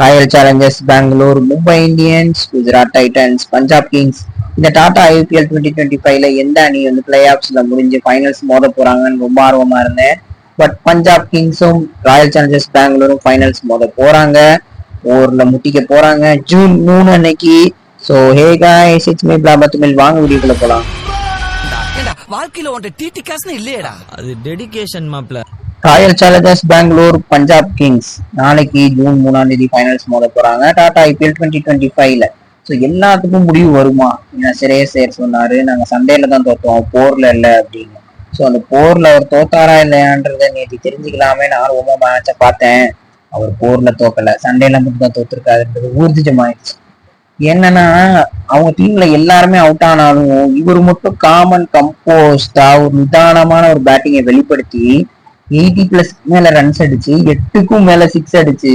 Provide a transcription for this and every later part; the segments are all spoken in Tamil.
Royal challengers Bangalore Mumbai Indians Gujarat titans Punjab kings இந்த டாடா ஐபிஎல் டுவெண்ட்டி டுவெண்ட்டி ஃபைவ்ல எந்த அணி வந்து பிளே ஆஃப்ஸ்ல முடிஞ்சு ஃபைனல்ஸ் மோத போறாங்கன்னு ரொம்ப ஆர்வமா இருந்தேன். பட் பஞ்சாப் கிங்ஸும் ராயல் சேலஞ்சர்ஸ் பெங்களூரும் ஃபைனல்ஸ் மோத போறாங்க. ஊர்ல முட்டிக்க போறாங்க. ஜூன் மூணு அன்னைக்கு. So hey guys it's me பிளாபா Tamil வாங்க வீடியோக்குள்ள போலாம். வாழ்க்கையில உன்ட்ட டிடி காசுன்னு இல்லையேடா. அது டெடிகேஷன் மாப்ள. Royal challengers Bangalore Punjab kings நாளைக்கு ஜூன் மூணாம் தேதி ஃபைனல்ஸ் மோத போறாங்க. டாடா ஐபிஎல் டுவெண்ட்டி டுவெண்ட்டி ஃபைவ்ல ஸோ எல்லாத்துக்கும் முடிவு வருமா? ஏன்னா சிறைய சேர் சொன்னாரு நாங்கள் சண்டேல தான் தோத்தோம். போர்ல இல்லை அப்படின்னு. ஸோ அந்த போர்ல அவர் தோத்தாரா இல்லையான்றத நேற்று தெரிஞ்சுக்கலாமே. நான் ஆர்வமா மேட்சை பார்த்தேன். அவர் போர்ல தோக்கல. சண்டேல மட்டும் தான் தோத்துருக்காருன்றது ஊர்ஜிதமாயிடுச்சு என்னன்னா அவங்க டீம்ல எல்லாருமே அவுட் ஆனாலும் இவர் மட்டும் காமன் கம்போஸ்டா ஒரு நிதானமான ஒரு பேட்டிங்கை வெளிப்படுத்தி எயிட்டி பிளஸ் மேல ரன்ஸ் அடிச்சு எட்டுக்கும் மேல சிக்ஸ் அடிச்சு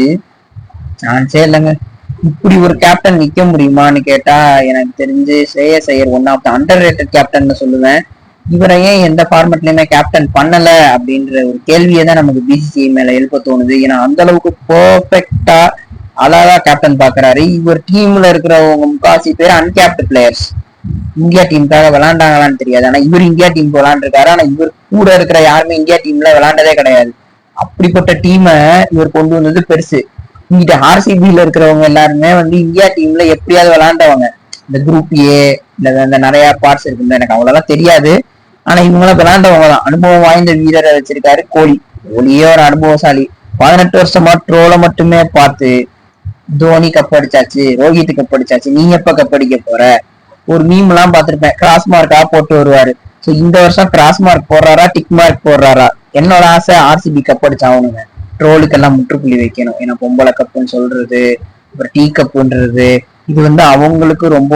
சான்ஸே இல்லைங்க. இப்படி ஒரு கேப்டன் நிக்க முடியுமான்னு கேட்டா எனக்கு தெரிஞ்சு Shreyas Iyer one of the underrated captain சொல்லுவேன். இவரை ஏன் எந்த ஃபார்மெட்லயுமே கேப்டன் பண்ணல அப்படின்ற ஒரு கேள்வியை தான் நமக்கு பிசிசிஐ மேல எழுப்ப தோணுது. ஏன்னா அந்த அளவுக்கு பர்ஃபெக்டா அழகா கேப்டன் பாக்குறாரு. இவர் டீம்ல இருக்கிறவங்க முக்காசி பேர் அன்கேப்டு பிளேயர்ஸ் இந்தியா டீமுக்காக விளாண்டாங்களான்னு தெரியாது. ஆனா இவர் இந்தியா டீம் விளாண்டுருக்காரு ஆனா இவர் கூட இருக்கிற யாருமே இந்தியா டீம்ல விளையாண்டதே கிடையாது. அப்படிப்பட்ட டீமை இவர் கொண்டு வந்தது பெருசு. இங்கிட்ட ஆர்சிபில இருக்கிறவங்க எல்லாருமே வந்து இந்தியா டீம்ல எப்படியாவது விளையாண்டவங்க. இந்த குரூப் ஏ இல்ல இந்த நிறைய பார்ட்ஸ் இருக்குல்ல எனக்கு அவ்வளவுலாம் தெரியாது. ஆனா இவங்களாம் விளாண்டவங்க தான். அனுபவம் வாய்ந்த வீரரை வச்சிருக்காரு கோலி. கோலியே ஒரு அனுபவசாலி. பதினெட்டு வருஷமா ட்ரோல மட்டுமே பார்த்து தோனி கப் அடிச்சாச்சு ரோஹித் கப் அடிச்சாச்சு. நீ எப்ப கப் அடிக்க போற? ஒரு மீம் எல்லாம் பார்த்திருப்பேன். கிராஸ் மார்க்கா போட்டு வருவாரு. சோ இந்த வருஷம் கிராஸ் மார்க் போடுறாரா டிக் மார்க் போடுறாரா? என்னோட ஆசை ஆர்சிபி கப் அடிச்சாகணுங்க ட்ரோலுக்கெல்லாம் முற்றுப்புள்ளி வைக்கணும். ஏன்னா பொம்பளை கப்புன்னு சொல்றது அப்புறம் டீ கப்புன்றது இது வந்து அவங்களுக்கு ரொம்ப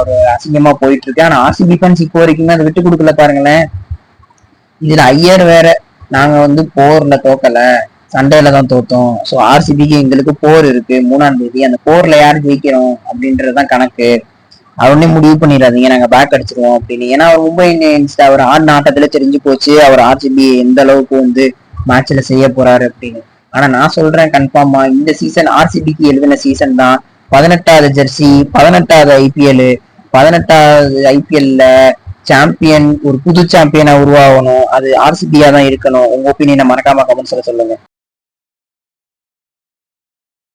ஒரு அசிங்கமா போயிட்டு இருக்கு ஆனா ஆர்சிபி ஃபேன்ஸ் இப்போ வரைக்குமே அதை விட்டு கொடுக்கல பாருங்களேன். இதுல ஐயர் வேற. நாங்க வந்து போர்ல தோக்கல. சண்டையில தான் தோத்தோம். ஸோ ஆர்சிபிக்கு எங்களுக்கு போர் இருக்கு. மூணாம் தேதி அந்த போர்ல யார் ஜெயிக்கிறோம் அப்படின்றதுதான் கணக்கு. அவனே முடிவு பண்ணிடாதீங்க நாங்க பேக் அடிச்சிருவோம் அப்படின்னு. ஏன்னா அவர் மும்பை இந்தியன்ஸ் அவர் ஆடின ஆட்டத்துல தெரிஞ்சு போச்சு. அவர் ஆர்சிபி எந்த அளவுக்கு வந்து மேட்ச்ல செய்ய போறாரு அப்படின்னு. ஆனா நான் சொல்றேன் கன்ஃபார்மா இந்த சீசன் ஆர்சிபிக்கு எழுதின சீசன் தான் பதினெட்டாவது ஜெர்சி பதினெட்டாவது ஐபிஎல் பதினெட்டாவது ஐபிஎல்ல சாம்பியன் ஒரு புது சாம்பியனா உருவாகணும். அது ஆர்சிபியா தான் இருக்கணும். உங்க ஒப்பீனியனை மறக்காம கமெண்ட்ஸ்ல சொல்லுங்க.